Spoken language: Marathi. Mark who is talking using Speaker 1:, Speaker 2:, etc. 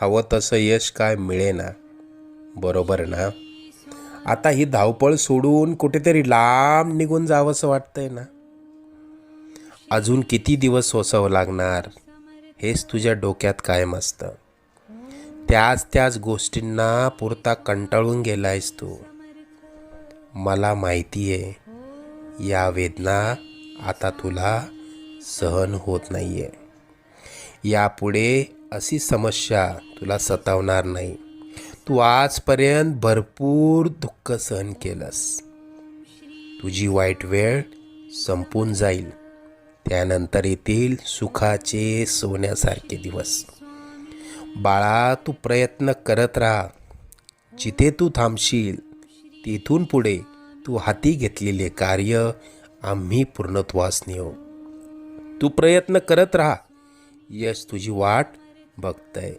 Speaker 1: हवं तसं यश काय मिळेना. बरोबर ना? आता ही धावपळ सोडून कुठेतरी लांब निघून जावंसं वाटतंय ना? अजून किती दिवस सोसावं लागणार? हेच तुझ्या डोक्यात कायम असतं. त्याच त्याच गोष्टींना पुरता कंटाळून गेलायस तू. मला माहिती आहे या वेदना आता तुला सहन होत नाही आहे यापुढे अशी समस्या तुला सतावणार नाही. तू आजपर्यंत भरपूर दुःख सहन केलंस. तुझी वाईट वेळ संपून जाईल. त्यानंतर येतील सुखाचे सोन्यासारखे दिवस. बाळा तू प्रयत्न करत राहा. जिथे तू थांबशील तिथून पुढे तू हाती घेतलेले कार्य आम्ही पूर्णत्वास नेऊ. तू प्रयत्न करत राहा. यश तुझी वाट बघतंय.